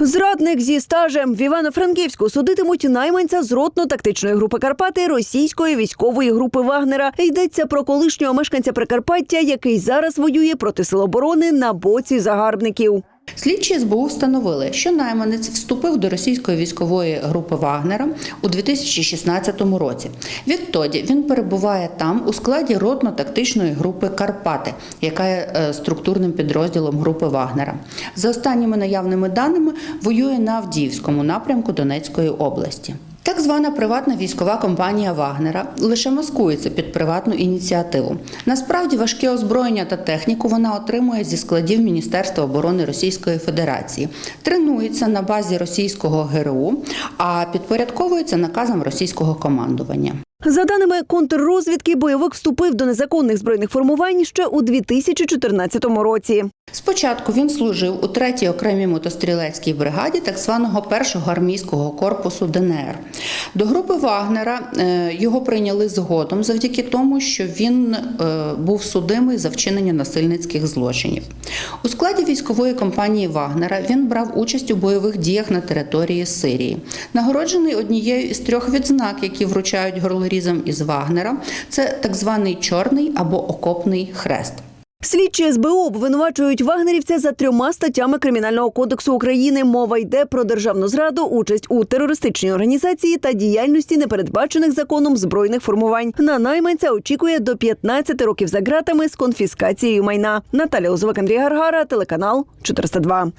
Зрадник зі стажем в Івано-Франківську судитимуть найманця з ротно-тактичної групи Карпати російської військової групи Вагнера. Йдеться про колишнього мешканця Прикарпаття, який зараз воює проти сил оборони на боці загарбників. Слідчі СБУ встановили, що найманець вступив до російської військової групи Вагнера у 2016 році. Відтоді він перебуває там у складі ротно-тактичної групи Карпати, яка є е, структурним підрозділом групи Вагнера. За останніми наявними даними воює на Авдіївському напрямку Донецької області. Так звана приватна військова компанія Вагнера лише маскується під приватну ініціативу. Насправді важке озброєння та техніку вона отримує зі складів Міністерства оборони Російської Федерації, тренується на базі російського ГРУ, а підпорядковується наказам російського командування. За даними контррозвідки, бойовик вступив до незаконних збройних формувань ще у 2014 році. Спочатку він служив у 3-й окремій мотострілецькій бригаді так званого першого армійського корпусу ДНР. До групи Вагнера е, його прийняли згодом завдяки тому, що він е, був судимий за вчинення насильницьких злочинів. У складі військової компанії Вагнера він брав участь у бойових діях на території Сирії. Нагороджений однією із трьох відзнак, які вручають горлорізам із Вагнера. Це так званий чорний або окопний хрест. Слідчі СБУ обвинувачують вагнерівця за трьома статтями Кримінального кодексу України. Мова йде про державну зраду, участь у терористичній організації та діяльності непередбачених законом збройних формувань. На найманця очікує до 15 років за ґратами з конфіскацією майна. Наталя Озовик, Андрій Гаргара, телеканал 402.